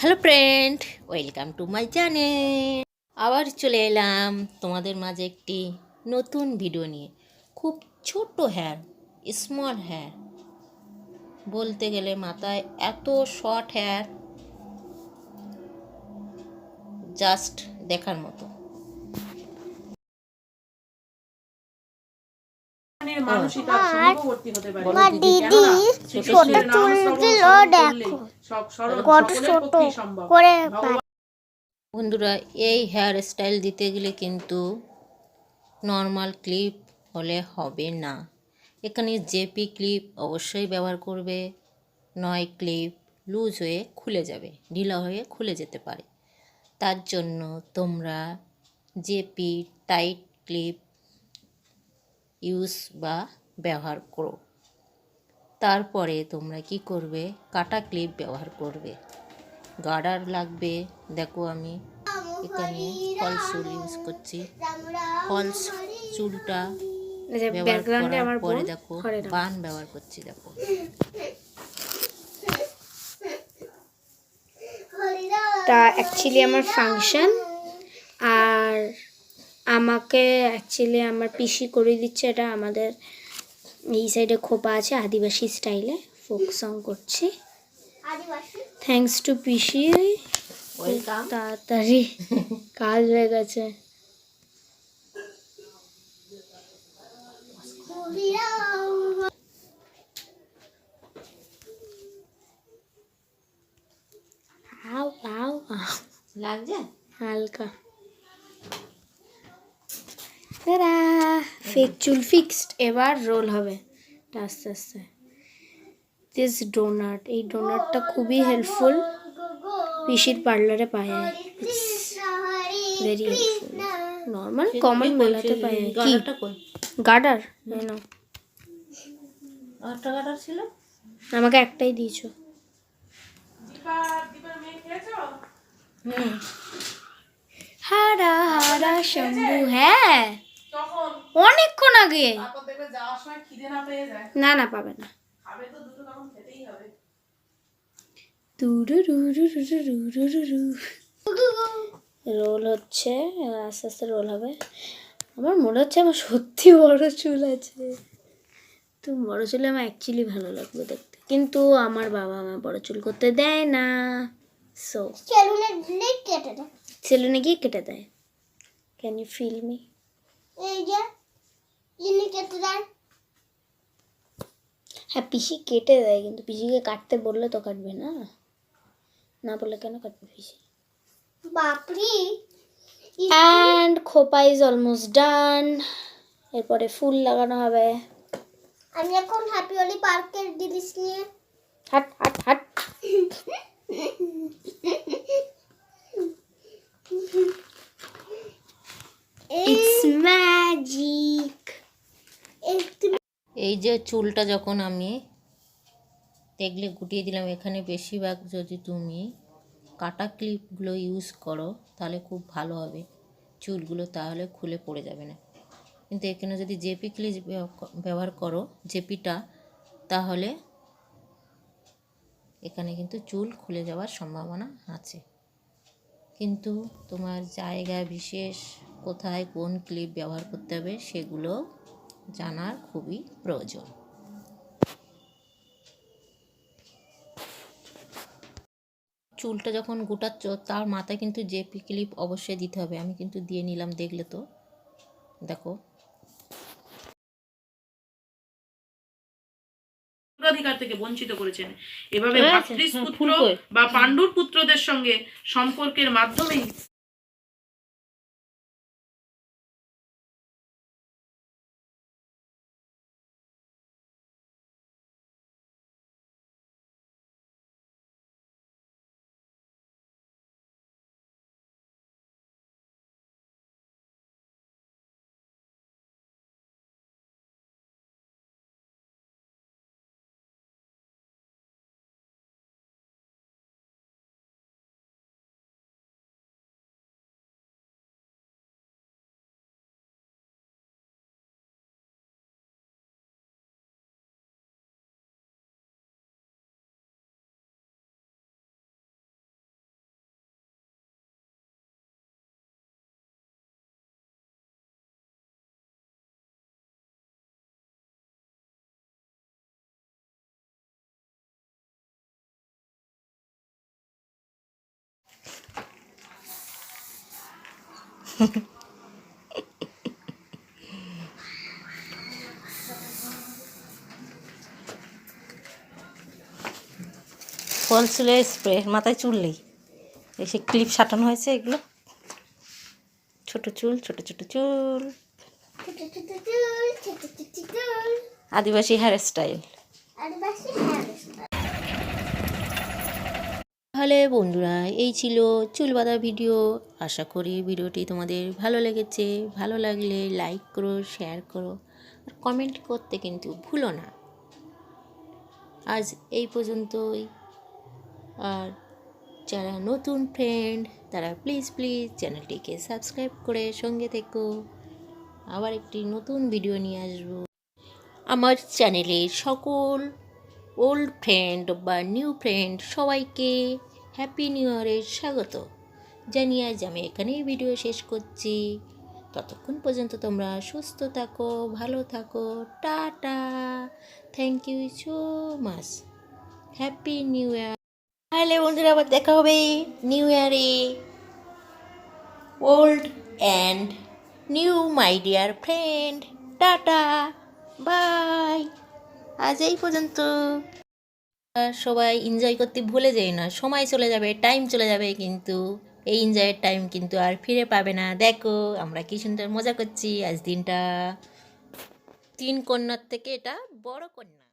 Hello friend, welcome to my channel. আবার চলে এলাম তোমাদের মাঝে একটি নতুন ভিডিও নিয়ে। খুব ছোট হেয়ার স্মল হেয়ার বলতে গেলে মাথায় এত শর্ট হেয়ার জাস্ট দেখার মতো। মানুষই তার সঙ্গবর্তী হতে পারে। দিদি, ছোট শ্রীকৃষ্ণের ছোট নাম শ্রবণ চুলগুলো দেখো। করলে সব সরল কত ছোট করে বন্ধুরা এই হেয়ার স্টাইল দিতে গেলে কিন্তু নর্মাল ক্লিপ হলে হবে না এখানে জেপি ক্লিপ অবশ্যই ব্যবহার করবে নয় ক্লিপ লুজ হয়ে খুলে যাবে ঢিলা হয়ে খুলে যেতে পারে তার জন্য তোমরা জেপি টাইট ক্লিপ ইউজ বা ব্যবহার করো। তারপরে তোমরা কি করবে? কাটা ক্লিপ ব্যবহার করবে। গার্ডার লাগবে। দেখো আমি এখানে ফলস চুল ইউজ করছি। ফলস চুলটা ব্যবহার করার আমার পরে দেখো বান ব্যবহার করছি দেখো। তা অ্যাকচুয়ালি আমার ফাংশন আমাকে অ্যাকচুয়ালি আমার পিসি করে দিচ্ছে এটা আমাদের এই সাইডে খোপা আছে আদিবাসী স্টাইলে ফোক সং করছি। থ্যাঙ্কস টু পিসি। তাড়াতাড়ি কাজ হয়ে গেছে। লাগছে হালকা। তারা ফেক চুল ফিক্সড এবার রোল হবে। আস্তে আস্তে। দিস ডোনাট এই ডোনাটটা খুবই হেল্পফুল পিসির পার্লারে পায় ভেরি হেল্পফুল নর্মাল কমন মেলাতে পায় কি? গার্ডারটা কই? গার্ডার না আরেকটা গার্ডার ছিল? আমাকে একটাই দিয়েছ? হুম হারা হারা শম্ভু হ্যাঁ। অনেকক্ষণ আগে। না পেয়ে যায়। না না পাবে না। রোল হচ্ছে আস্তে আস্তে রোল হবে। আমার মনে হচ্ছে আমার সত্যি বড় চুল আছে। তো বড় চুলে আমার অ্যাকচুয়ালি ভালো লাগবে দেখতে। কিন্তু আমার বাবা আমার বড় চুল করতে দেয় না। সো সেলুনে দিলেই কেটে দেয় সেলুনে গিয়ে কেটে দেয়। ক্যান ইউ ফিল মি এই যে যিনি কেটে দেয়। হ্যাঁ পিসি কেটে দেয় কিন্তু পিসিকে কাটতে বললে তো কাটবে না। না বললে কেন কাটবে পিসি? বাপরি অ্যান্ড খোপা ইজ অলমোস্ট ডান এরপরে ফুল লাগানো হবে। আমি এখন হ্যাপি অলি পার্কের জিনিস নিয়ে। হাট হাট হাট ইটস ম্যাজিক একটু এই যে চুলটা যখন আমি দেখলে গুটিয়ে দিলাম, এখানে বেশিরভাগ যদি তুমি কাটা ক্লিপগুলো ইউজ করো, তাহলে খুব ভালো হবে। চুলগুলো তাহলে খুলে পড়ে যাবে না। কিন্তু এখানে যদি জেপি ক্লিপ ব্যবহার করো, জেপিটা, তাহলে এখানে কিন্তু চুল খুলে যাওয়ার সম্ভাবনা আছে। কিন্তু তোমার জায়গা বিশেষ কোথায় কোন ক্লিপ ব্যবহার করতে হবে, সেগুলো জানার খুবই প্রয়োজন। চুলটা যখন গোটাচ্ছ তার মাথায় কিন্তু জেপি ক্লিপ অবশ্যই দিতে হবে। আমি কিন্তু দিয়ে নিলাম দেখলে তো। দেখো। অধিকার থেকে বঞ্চিত করেছেন। এভাবে কই? বা পাণ্ডুর পুত্রদের সঙ্গে সম্পর্কের মাধ্যমেই ফল চুলের স্প্রে মাথায় চুল নেই। এসে ক্লিপ সাটানো হয়েছে এগুলো। চুল ছোট চুল। ছোট ছোট চুল আদিবাসী হেয়ার স্টাইল আদিবাসী হ্যাঁ তাহলে বন্ধুরা, এই ছিল চুল বাঁধা ভিডিও। আশা করি ভিডিওটি তোমাদের ভালো লেগেছে। ভালো লাগলে লাইক করো শেয়ার করো, আর কমেন্ট করতে কিন্তু ভুলো না। আজ এই পর্যন্তই। আর যারা নতুন ফ্রেন্ড তারা প্লিজ প্লিজ চ্যানেলটিকে সাবস্ক্রাইব করে সঙ্গে থেকো। আবার একটি নতুন ভিডিও নিয়ে আসব। আমার চ্যানেলে সকল ওল্ড ফ্রেন্ড বা নিউ ফ্রেন্ড সবাইকে হ্যাপি নিউ ইয়ারের স্বাগত। জানিয়ে আজ আমি এখানেই ভিডিও শেষ করছি। ততক্ষণ পর্যন্ত তোমরা সুস্থ থাকো, ভালো থাকো, tata. Thank you so much happy new year তাহলে বন্ধুরা আবার দেখা হবে নিউ ইয়ারে old and new my dear friend tata. Bye আজ এই পর্যন্ত। সবাই এনজয় করতে ভুলে যাই না। সময় চলে যাবে টাইম চলে যাবে কিন্তু এই এনজয়ের টাইম কিন্তু আর ফিরে পাবে না। দেখো, আমরা কি সুন্দর মজা করছি। আজ দিনটা তিন কন্যার থেকে এটা বড় কন্যা।